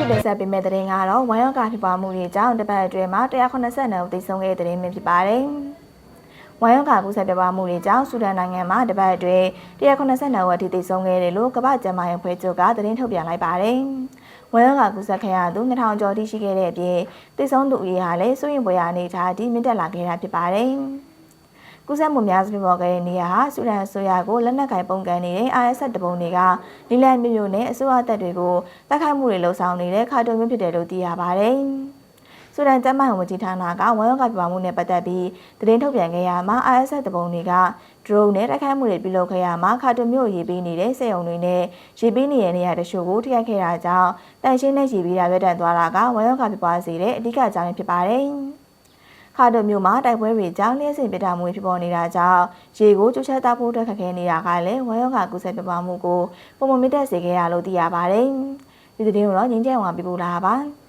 ဖြစ်တဲ့ဆက်ပေးမဲ့တဲ့ရင်ကတော့ဝမ်ယောဂဖြစ်ပွားမှုတွေကြောင့်တပတ်အတွင်းမှာ182ဦးသေဆုံးခဲ့တဲ့တဲ့ရင်ဖြစ်ပါတယ်။ဝမ်ယောဂကူးစက်ပြပွားမှုတွေကြောင့်ဆူဒန်နိုင်ငံမှာတပတ်အတွင်း182ဦးအထိသေဆုံးခဲ့တယ်လို့ကမ္ဘာ့ကျန်းမာရေးအဖွဲ့ချုပ်ကသတင်းထုတ်ပြန်လိုက်ပါတယ်။ဝမ်ယောဂကူးစက်ခဲ့ရသူ2000ကျော်ထိရှိခဲ့တဲ့အပြင်သေဆုံးသူအရေဟာလည်းစိုးရင်ပွေရအနေထားအထိမြင့်တက်လာခဲ့တာဖြစ်ပါတယ်။ ကူးစက်မှုများစွာပေါ်ခဲ့တဲ့နေရာဟာဆူဒန်အစိုးရကိုလက်နက်ကင်ပုံကန်နေတဲ့ IS တပုံတွေကလီလန်မျိုးမျိုးနဲ့အစိုးရတပ်တွေကိုတိုက်ခိုက်မှုတွေလှုံ့ဆော်နေတဲ့ခါတုံမျိုးဖြစ်တယ်လို့သိရပါတယ်။ဆူဒန်ကျန်းမာရေးဝန်ကြီးဌာနကဝမ်ယောဂပြပမှုနဲ့ပတ်သက်ပြီးသတင်းထုတ်ပြန်ခဲ့ရမှာ IS တပုံတွေက drone နဲ့တိုက်ခိုက်မှုတွေပြုလုပ်ခဲ့ရမှာခါတုံမျိုးရေးပေးနေတဲ့စက်ရုံတွေနဲ့ရေးပေးနေတဲ့နေရာတချို့ကိုထိခိုက်ခဲ့တာကြောင့်တန်ရှင်းတဲ့ရေးပေးတာရပ်တန့်သွားတာကဝမ်ယောဂပြပွားစေတဲ့အဓိကအကြောင်းရင်းဖြစ်ပါတယ်။ ခါတိုမျိုးမှာတိုက်ပွဲတွေကြောင့်လျှက်စင်ပြတာမှုဖြစ်ပေါ်နေတာကြောင့်ရေကိုကျူချက်တောက်ဖို့အတွက်ခက်ခဲနေတာကလည်းဝမ်ယောဂကုဆက်ပြပမှုကိုပုံမမတက်စေခဲ့ရလို့သိရပါတယ်။ဒီသတင်းကိုတော့ငင်းကျဲဝါပြပို့လာပါပါ။